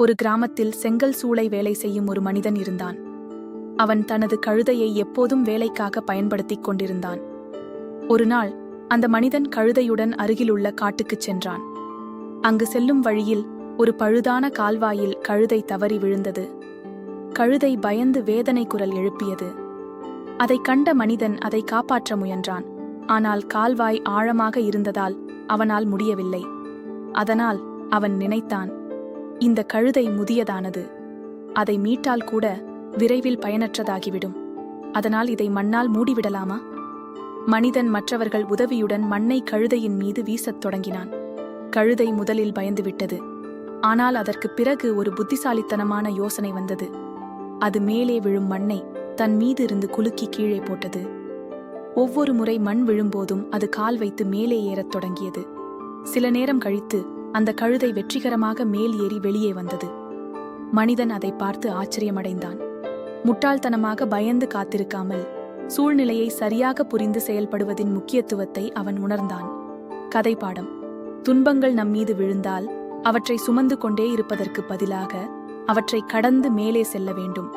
ஒரு கிராமத்தில் செங்கல் சூளை வேலை செய்யும் ஒரு மனிதன் இருந்தான். அவன் தனது கழுதையை எப்போதும் வேலைக்காக பயன்படுத்திக் கொண்டிருந்தான். ஒரு நாள் அந்த மனிதன் கழுதையுடன் அருகிலுள்ள காட்டுக்குச் சென்றான். அங்கு செல்லும் வழியில் ஒரு பழுதான கால்வாயில் கழுதை தவறி விழுந்தது. கழுதை பயந்து வேதனை குரல் எழுப்பியது. அதைக் கண்ட மனிதன் அதை காப்பாற்ற முயன்றான். ஆனால் கால்வாய் ஆழமாக இருந்ததால் அவனால் முடியவில்லை. அதனால் அவன் நினைத்தான் இந்த கழுதை முதியதானது? அதை மீட்டால் கூட விரைவில் பயனற்றதாகிவிடும். அதனால் இதை மண்ணால் மூடிவிடலாமா? மனிதன் மற்றவர்கள் உதவியுடன் மண்ணை கழுதையின் மீது வீசத் தொடங்கினான். கழுதை முதலில் பயந்துவிட்டது. ஆனால் அதற்குப் பிறகு ஒரு புத்திசாலித்தனமான யோசனை வந்தது. அது மேலே விழும் மண்ணை தன் மீது இருந்து குலுக்கி கீழே போட்டது. ஒவ்வொரு முறை மண் விழும்போதும் அது கால் வைத்து மேலே ஏறத் தொடங்கியது. சில நேரம் கழித்து அந்த கழுதை வெற்றிகரமாக மேல் ஏறி வெளியே வந்தது. மனிதன் அதை பார்த்து ஆச்சரியமடைந்தான். முட்டாள்தனமாக பயந்து காத்திருக்காமல் சூழ்நிலையை சரியாக புரிந்து செயல்படுவதின் முக்கியத்துவத்தை அவன் உணர்ந்தான். கதை பாடம் துன்பங்கள் நம்மீது விழுந்தால் அவற்றை சுமந்து கொண்டே இருப்பதற்கு பதிலாக அவற்றை கடந்து மேலே செல்ல வேண்டும்.